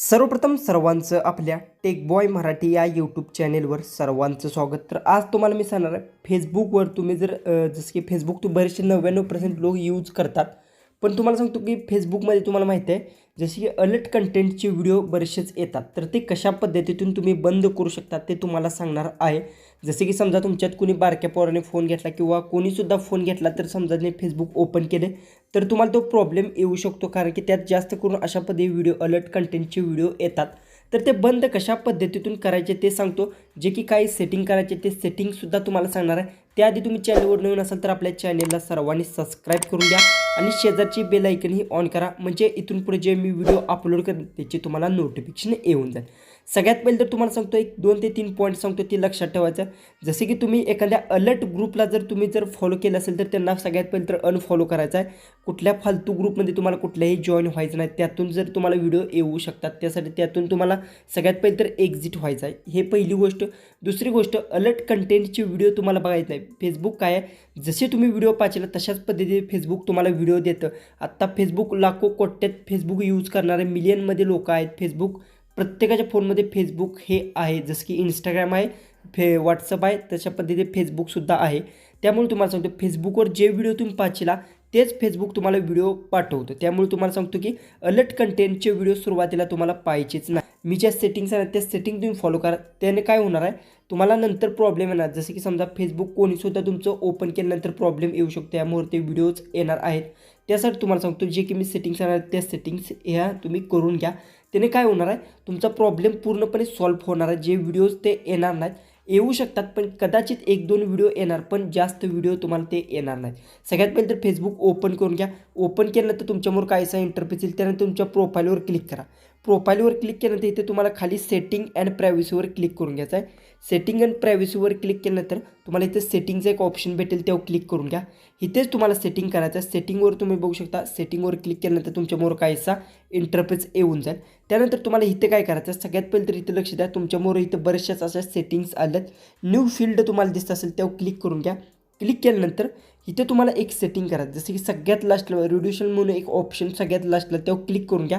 सर्वप्रथम सर्वांचं आपल्या टेक बॉय मराठी या यूट्यूब चॅनेलवर सर्वांचं स्वागत. तर आज तुम्हाला मी सांगणार आहे फेसबुकवर तुम्ही जर जसं की फेसबुक तू बरेचसे नव्याण्णव पर्सेंट लोक यूज करतात. पण तुम्हाला सांगतो की फेसबुकमध्ये तुम्हाला माहिती आहे जसे की अलर्ट कंटेंटचे व्हिडिओ बरेचसेच येतात. तर ते कशा पद्धतीतून तुम्ही बंद करू शकता ते तुम्हाला सांगणार आहे. जसे की समजा तुमच्यात कोणी बारक्या पोराने फोन घेतला किंवा कोणीसुद्धा फोन घेतला तर समजा त्यांनी फेसबुक ओपन केले तर तुम्हाला तो प्रॉब्लेम येऊ शकतो. कारण की त्यात जास्त करून अशा पद्धती व्हिडिओ अलर्ट कंटेंटचे व्हिडिओ येतात. तर ते बंद कशा पद्धतीतून करायचे ते सांगतो. जे की काही सेटिंग करायचे ते सेटिंगसुद्धा तुम्हाला सांगणार आहे. त्याआधी तुम्ही चॅनलवर नवीन असाल तर आपल्या चॅनेलला सर्वांनी सबस्क्राईब करून द्या आणि शेजारची बेल ही ऑन करा. म्हणजे इथून पुढे जे मी व्हिडिओ अपलोड करेन त्याची तुम्हाला नोटिफिकेशन येऊन जाईल. सगळ्यात पहिले तर तुम्हाला सांगतो एक दोन ते तीन पॉईंट सांगतो ते लक्षात ठेवायचं. जसे की तुम्ही एखाद्या अलर्ट ग्रुपला जर तुम्ही जर फॉलो केलं असेल तर त्यांना सगळ्यात पहिले तर अनफॉलो करायचा आहे. कुठल्या फालतू ग्रुपमध्ये तुम्हाला कुठल्याही जॉईन व्हायचं नाही. त्यातून जर तुम्हाला व्हिडिओ येऊ शकतात त्यासाठी त्यातून तुम्हाला सगळ्यात पहिले तर एक्झिट व्हायचं आहे. हे पहिली गोष्ट. दुसरी गोष्ट अलर्ट कंटेंटची व्हिडिओ तुम्हाला बघायचं आहे. फेसबुक काय आहे? जसे तुम्ही व्हिडिओ पाहिजे तशाच पद्धतीने फेसबुक तुम्हाला व्हिडिओ देतं. आत्ता फेसबुक लाखो कोट्यात फेसबुक यूज करणारे मिलियनमध्ये लोक आहेत. फेसबुक प्रत्येकाच्या फोनमध्ये फेसबुक हे आहे. जसं की इंस्टाग्राम आहे फे व्हॉट्सअप आहे तशा पद्धतीने फेसबुकसुद्धा आहे. त्यामुळे तुम्हाला सांगतो फेसबुकवर जे व्हिडिओ तुम्ही पाहिला तेच फेसबुक तुम्हाला व्हिडिओ पाठवतो. त्यामुळे तुम्हाला सांगतो की अलर्ट कंटेंटचे व्हिडिओ सुरुवातीला तुम्हाला पाहिजेच नाही. मी ज्या सेटिंग्स आहेत त्या सेटिंग तुम्ही फॉलो करा. त्याने काय होणार आहे तुम्हाला नंतर प्रॉब्लेम येणार. जसं की समजा फेसबुक कोणीसुद्धा तुमचं ओपन केल्यानंतर प्रॉब्लेम येऊ शकतो. यामुळे ते व्हिडिओज येणार आहेत. त्यासाठी तुम्हाला सांगतो जे की मी सेटिंग्स आणणार त्या सेटिंग्स ह्या तुम्ही करून घ्या. त्याने काय होणार आहे तुमचा प्रॉब्लेम पूर्णपणे सॉल्व्ह होणार आहे. जे व्हिडिओज ते येणार नाहीत येऊ शकतात पण कदाचित एक दोन व्हिडिओ येणार पण जास्त व्हिडिओ तुम्हाला ते येणार नाहीत. सगळ्यात पहिले तर फेसबुक ओपन करून घ्या. ओपन केल्यानंतर तुमच्यामोर कायसा इंटरफेस येईल त्यानंतर तुमच्या प्रोफाईलवर क्लिक करा. प्रोफाईलवर क्लिक केल्यानंतर इथे तुम्हाला खाली सेटिंग अँड प्रायव्हसीवर क्लिक करून घ्यायचं आहे. सेटिंग अँड प्रायव्हसीवर क्लिक केल्यानंतर तुम्हाला इथे सेटिंगचं एक ऑप्शन भेटेल तेव्हा क्लिक करून घ्या. इथेच तुम्हाला सेटिंग करायचं आहे. सेटिंगवर तुम्ही बघू शकता सेटिंगवर क्लिक केल्यानंतर तुमच्यामोर काहीसा इंटरफेस येऊन जाईल. त्यानंतर तुम्हाला इथे काय करायचं आहे? सगळ्यात पहिले तर इथे लक्ष द्या तुमच्यामोर इथं बऱ्याचशाच अशा सेटिंग्स आल्यात न्यू फील्ड तुम्हाला दिसत असेल तेव्हा क्लिक करून घ्या. क्लिक केल्यानंतर इथे तुम्हाला एक सेटिंग करायचं जसं की सगळ्यात लास्टला रिड्युशन म्हणून एक ऑप्शन सगळ्यात लास्टला त्यावर क्लिक करून घ्या.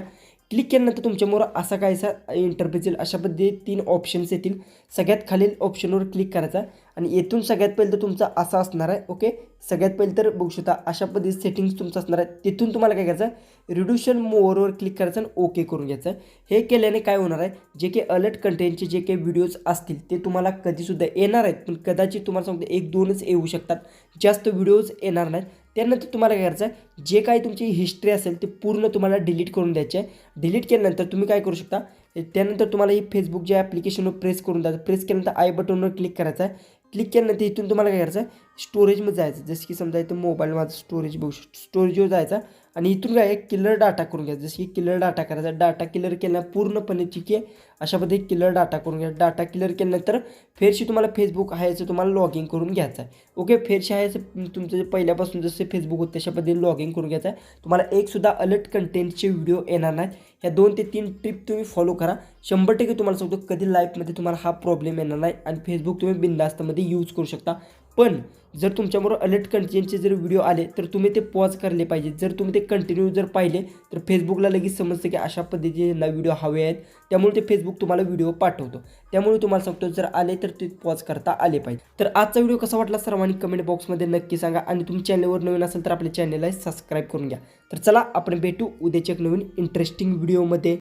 क्लिक केल्यानंतर तुमच्यामोर असा कायसा इंटरफेस येईल. अशा पद्धतीने तीन ऑप्शन्स येतील. सगळ्यात खालील ऑप्शनवर क्लिक करायचा आणि येथून सगळ्यात पहिलं तर तुमचा असा असणार आहे ओके सगळ्यात पहिलं तर बघू शकता अशा पद्धती सेटिंग्स तुमचं असणार आहे. तिथून तुम्हाला काय करायचं आहे? रिड्युशन मोअरवर क्लिक करायचं आणि ओके करून घ्यायचं आहे. हे केल्याने काय होणार आहे? जे काही अलर्ट कंटेंटचे जे काही व्हिडिओज असतील ते तुम्हाला कधीसुद्धा येणार आहेत. पण कदाचित तुम्हाला सांगतो एक दोनच येऊ शकतात. जास्त व्हिडिओज येणार नाहीत. त्यानंतर तुम्हाला काय करायचं आहे जे काही तुमची हिस्ट्री असेल ते पूर्ण तुम्हाला डिलीट करून द्यायचे आहे. डिलीट केल्यानंतर तुम्ही काय करू शकता? त्यानंतर तुम्हाला ही फेसबुक जे ॲप्लिकेशनवर प्रेस करून द्यायचं. प्रेस केल्यानंतर आय बटनवर क्लिक करायचं आहे. क्लिक केल्यानंतर इथून तुम्हाला काय करायचं आहे स्टोरेजमध्ये जायचं जसं की समजा इथं मोबाईल माझं स्टोरेज बघू शकतो. स्टोरेजवर जायचा आणि इथून काय किलर डाटा करून घ्यायचा जसं की किलर डाटा करायचा डाटा किलर केल्या पूर्णपणे ठीक आहे. अशा किलर डाटा करून घ्या. डाटा किलर केल्यानंतर फेरशी तुम्हाला फेसबुक आहे याचं तुम्हाला लॉग इन करून घ्यायचं आहे. ओके फेरशी आहे तुमचं जे पहिल्यापासून जसे फेसबुक होतं तशा पद्धतीने लॉग इन करून घ्यायचं आहे. तुम्हाला एकसुद्धा अलर्ट कंटेंटचे व्हिडिओ येणार नाहीत. ह्या दोन ते तीन ट्रिप तुम्ही फॉलो करा. शंभर टक्के तुम्हाला सांगतो कधी लाईफमध्ये तुम्हाला हा प्रॉब्लेम येणार नाही. आणि फेसबुक तुम्ही बिंदास्तमध्ये यूज करू शकता. पण जर तुमच्याबरोबर अलर्ट कंटेंटचे जर व्हिडिओ आले तर तुम्ही ते पॉज करले पाहिजे. जर तुम्ही ते कंटिन्यू जर पाहिले तर फेसबुकला लगेच समजतं की अशा पद्धतीचे ना व्हिडिओ हवे आहेत. त्यामुळे ते फेसबुक तुम्हाला व्हिडिओ पाठवतो. त्यामुळे तुम्हाला सांगतो जर आले तर ते पॉज करता आले पाहिजे. तर आजचा व्हिडिओ कसा वाटला सर्वांनी कमेंट बॉक्समध्ये नक्की सांगा आणि तुम्ही चॅनलवर नवीन असेल तर आपल्या चॅनलला सबस्क्राईब करून घ्या. तर चला आपण भेटू उद्याच्या एक नवीन इंटरेस्टिंग व्हिडिओमध्ये